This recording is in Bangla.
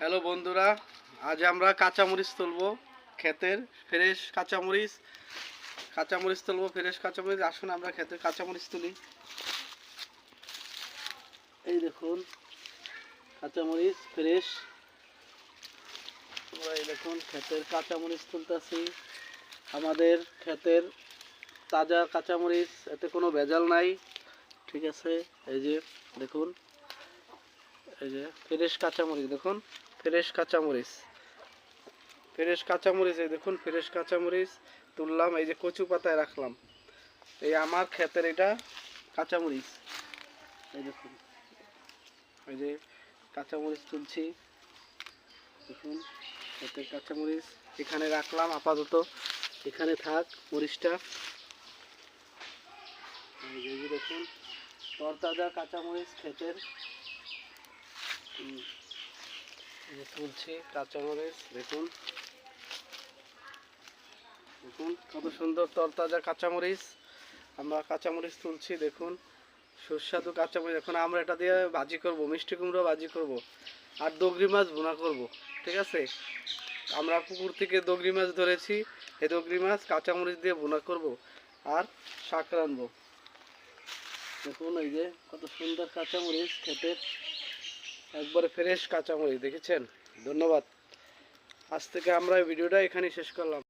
হ্যালো বন্ধুরা, আজ আমরা কাঁচামরিচ তুলবো, ক্ষেতের ফ্রেশ কাঁচামরিচ। কাঁচামরিচ তুলবো, ফ্রেশ কাঁচামরিচ, আসুন আমরা ক্ষেতের কাঁচামরিচ তুলি। এই দেখুন, কাঁচামরিচ ফ্রেশ। এই দেখুন, ক্ষেতের কাঁচামরিচ তুলতেছি। আমাদের ক্ষেতের তাজা কাঁচামরিচ, এতে কোনো ভেজাল নাই, ঠিক আছে? এই যে, দেখুন, এই যে, ফ্রেশ কাঁচামরিচ, দেখুন। ফ্রেশ কাঁচামরিচ। ফ্রেশ কাঁচামরিচ, এই দেখুন, ফ্রেশ কাঁচামরিচ, তুললাম, এই যে কচু পাতায় রাখলাম। এই আমার ক্ষেতের এটা কাঁচামরিচ। এই দেখুন, এই যে কাঁচামরিচ তুলছি। দেখুন, ক্ষেতের কাঁচামরিচ, এখানে রাখলাম আপাতত। এখানে থাক মরিচটা। দেখুন, তরতাজা কাঁচামরিচ ক্ষেতের। যে তুলছি কাঁচামরিচ দেখুন। দেখুন, কত সুন্দর তরতাজা কাঁচামরিচ আমরা কাঁচামরিচ তুলছি, দেখুন। সুস্বাদু কাঁচামরিচ এখন আমরা এটা দিয়ে ভাজি করব, মিষ্টি কুমড়ো ভাজি করব, আর দগরি মাছ ভুনা করব, ঠিক আছে? আমরা পুকুর থেকে দগরি মাছ ধরেছি এই দগরি মাছ কাঁচামরিচ দিয়ে ভুনা করব, আর শাক রানবো দেখুন, এই যে কত সুন্দর কাঁচামরিচ খেতে। একবারে ফ্রেশ কাঁচামরিচ দেখেছেন? ধন্যবাদ। আজ থেকে আমরা ভিডিওটা এখানেই শেষ করলাম।